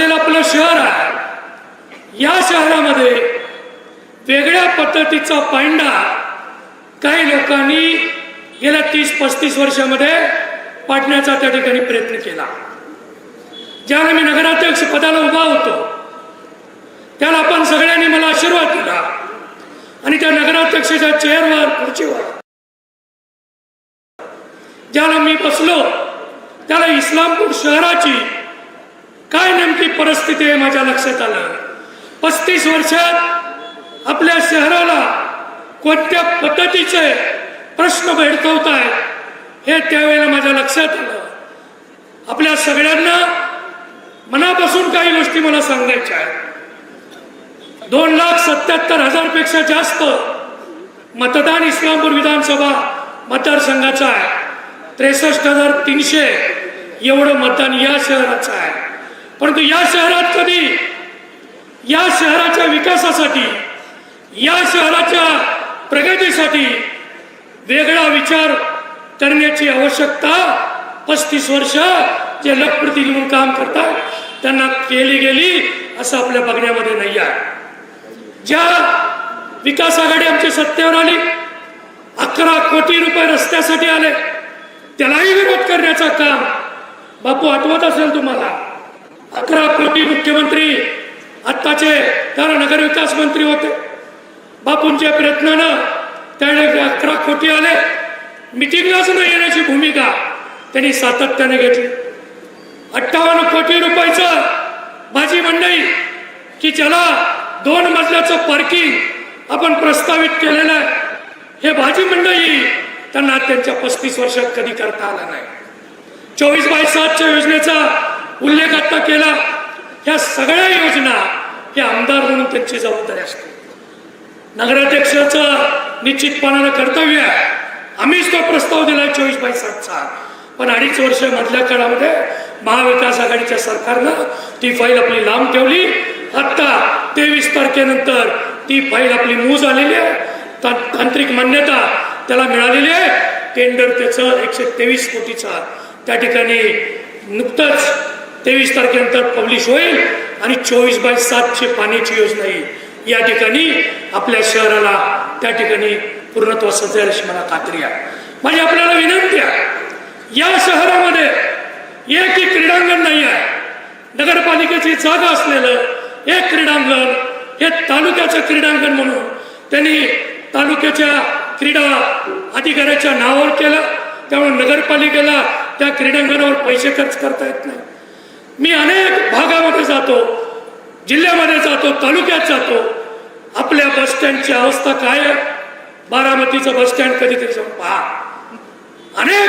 असलेलं आपलं शहर आहे. या शहरामध्ये वेगळ्या पद्धतीचा पांडा काही लोकांनी गेल्या तीस पस्तीस वर्षामध्ये पाडण्याचा त्या ठिकाणी प्रयत्न केला. ज्याला मी नगराध्यक्ष पदाला उभा होतो त्याला आपण सगळ्यांनी मला आशीर्वाद दिला आणि त्या नगराध्यक्षाच्या चेअरवर खुर्चीवर ज्याला मी बसलो त्याला इस्लामपूर शहराची परिस्थिती आहे माझ्या लक्षात आलं. पस्तीस वर्षात आपल्या शहराला कोणत्या पद्धतीचे प्रश्न भेडसावत आहेत हे त्यावेळेला माझ्या लक्षात आलं. आपल्या सगळ्यांना मनापासून काही गोष्टी मला सांगायच्या आहेत. दोन लाख सत्याहत्तर हजारपेक्षा जास्त मतदान इस्लामपूर विधानसभा मतदारसंघाचं आहे. त्रेसष्ट हजार तीनशे एवढं मतदान या शहराचं आहे. परंतु या शहरात कधी? या शहराच्या विकासासाठी या शहराच्या प्रगतीसाठी वेगळा विचार करण्याची आवश्यकता पस्तीस वर्ष जे लखपती म्हणून काम करतात त्यांना केली गेली असं आपल्या बघण्यामध्ये नाही आहे. ज्या विकास आघाडी आमच्या सत्तेवर आली अकरा कोटी रुपये रस्त्यासाठी आले त्यालाही विरोध करण्याचं काम बापू आठवत असेल तुम्हाला? अकरा कोटी मुख्यमंत्री आत्ताचे तर नगरविकास मंत्री होते. बापूंच्या प्रयत्नानं त्याने अकरा कोटी आले. मिटिंगलाच न येण्याची भूमिका त्यांनी सातत्याने घेतली. अठ्ठावन्न कोटी रुपयाचं माझी मंडई की ज्याला दोन मजल्याचं पार्किंग आपण प्रस्तावित केलेलं आहे हे भाजी मंडळी त्यांना त्यांच्या पस्तीस वर्षात कधी करता आला नाही. चोवीस बाय सातच्या योजनेचा उल्लेख आता केला ह्या सगळ्या योजना हे आमदार म्हणून त्यांची जबाबदारी असते. नगराध्यक्षाचं निश्चितपणानं कर्तव्य आहे. आम्हीच तो प्रस्ताव दिला चोवीस बाय सातचा. पण अडीच वर्ष मधल्या काळामध्ये महाविकास आघाडीच्या सरकारनं ती फाईल आपली लांब ठेवली. आत्ता तेवीस तारखेनंतर ती फाईल आपली मूज झालेली आहे. ता- तांत्रिक मान्यता त्याला मिळालेली आहे. टेंडर त्याचं एकशे तेवीस कोटीचा. त्या ठिकाणी नुकतंच तेवीस तारखेनंतर पब्लिश होईल आणि चोवीस बाय सातशे पाण्याची योजना येईल. या ठिकाणी आपल्या शहराला त्या ठिकाणी पूर्णत्व सजेल अशी मला खात्री आहे. माझी आपल्याला विनंती आहे या शहरामध्ये एकही क्रीडांगण नाही आहे. नगरपालिकेची जागा असलेलं एक क्रीडांगण हे तालुक्याचं क्रीडांगण म्हणून त्यांनी तालुक्याच्या क्रीडा अधिकाऱ्याच्या नावावर केलं. त्यामुळे नगरपालिकेला त्या क्रीडांगणावर पैसे खर्च करता येत नाही. जातो जिल्ह्यामध्ये जातो तालुक्यात जातो आपल्या बसस्टँडची अवस्था काय आहे? बारामतीचं बस स्टँड कधीतरी जाऊन पहा. अनेक